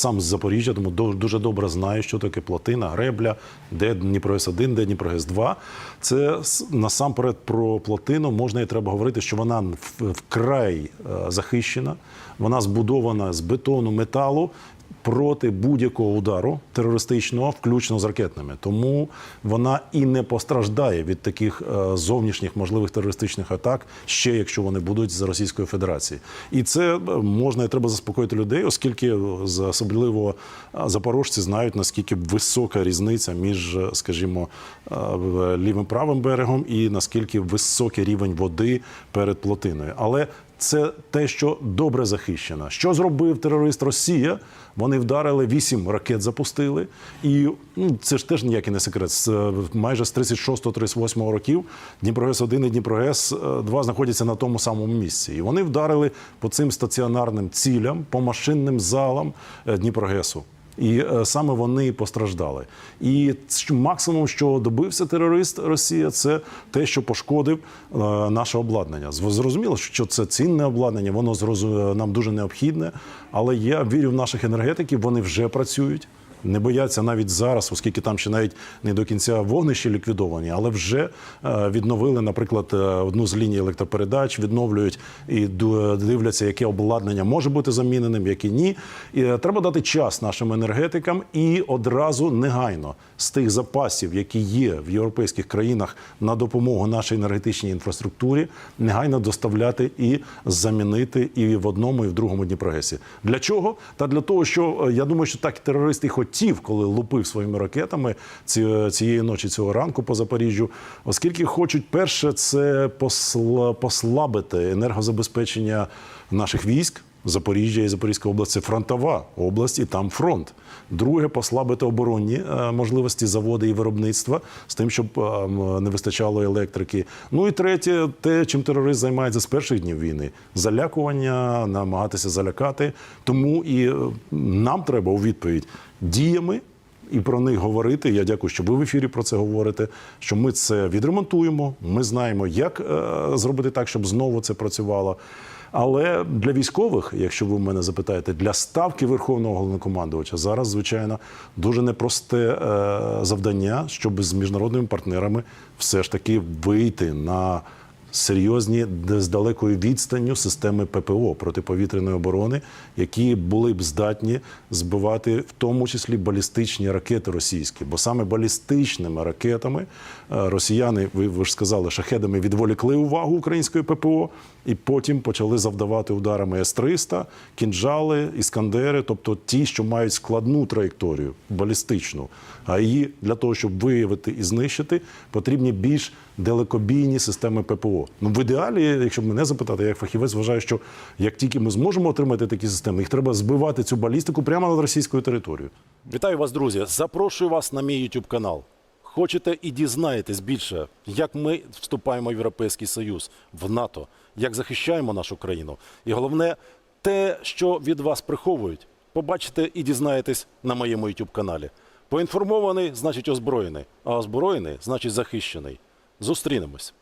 Сам з Запоріжжя, тому дуже добре знаю, що таке плотина, гребля, де Дніпрогес 1 де Дніпрогес 2 Це насамперед про плотину можна і треба говорити, що вона вкрай е, захищена, вона збудована з бетону, металу. Проти будь-якого удару терористичного, включно з ракетними, тому вона і не постраждає від таких е, зовнішніх можливих терористичних атак, ще якщо вони будуть з Російської Федерації, і це е, можна і треба заспокоїти людей, оскільки е, особливо запорожці знають наскільки висока різниця між, скажімо, лівим правим берегом і наскільки високий рівень води перед плотиною. Але це те, що добре захищено. Що зробив терорист Росія? Вони вдарили вісім ракет, запустили, і ну, це ж теж ніякий не секрет. З е, майже з 36-38 років Дніпрогес 1 і Дніпрогес 2 знаходяться на тому самому місці. І вони вдарили по цим стаціонарним цілям, по машинним залам е, Дніпрогесу. І е, саме вони постраждали. І максимум, що добився терорист Росія, це те, що пошкодив е, наше обладнання. Зрозуміло, що це цінне обладнання, воно нам дуже необхідне. Але я вірю в наших енергетиків, вони вже працюють. Не бояться навіть зараз, оскільки там ще навіть не до кінця вогнища ліквідовані, але вже е, відновили, наприклад, е, одну з ліній електропередач, відновлюють і дивляться, яке обладнання може бути заміненим, яке ні. І е, треба дати час нашим енергетикам і одразу негайно з тих запасів, які є в європейських країнах на допомогу нашій енергетичній інфраструктурі, негайно доставляти і замінити і в одному, і в другому Дніпрогесі. Для чого? Та для того, що я думаю, що так терорист і хотів, коли лупив своїми ракетами ці- цієї ночі, цього ранку по Запоріжжю, оскільки хочуть перше це посла- послабити енергозабезпечення наших військ. Запоріжжя і Запорізька область це фронтова область, і там фронт. Друге, послабити оборонні е, можливості заводи і виробництва з тим, щоб е, не вистачало електрики. Ну і третє, те, чим терорист займається з перших днів війни: залякування, намагатися залякати. Тому і е, нам треба у відповідь діями. І про них говорити. Я дякую, що ви в ефірі про це говорите. Що ми це відремонтуємо. Ми знаємо, як зробити так, щоб знову це працювало. Але для військових, якщо ви мене запитаєте, для ставки верховного головнокомандувача зараз, звичайно, дуже непросте е, завдання, щоб з міжнародними партнерами все ж таки вийти на серйозні з далекою відстанню системи ППО протиповітряної оборони, які були б здатні збивати в тому числі балістичні ракети російські, бо саме балістичними ракетами е, росіяни, ви, ви ж сказали, шахедами відволікли увагу української ППО, і потім почали завдавати ударами С-300, кінжали, іскандери, тобто ті, що мають складну траєкторію, балістичну. А її для того, щоб виявити і знищити, потрібні більш далекобійні системи ППО. Ну в ідеалі, якщо мене запитати, як фахівець вважаю, що як тільки ми зможемо отримати такі системи, їх треба збивати цю балістику прямо над російською територією. Вітаю вас, друзі! Запрошую вас на мій YouTube канал. Хочете і дізнаєтесь більше, як ми вступаємо в Європейський Союз, в НАТО, як захищаємо нашу країну. І головне, те, що від вас приховують, побачите і дізнаєтесь на моєму YouTube каналі. Поінформований значить озброєний, а озброєний значить захищений. Зустрінемось.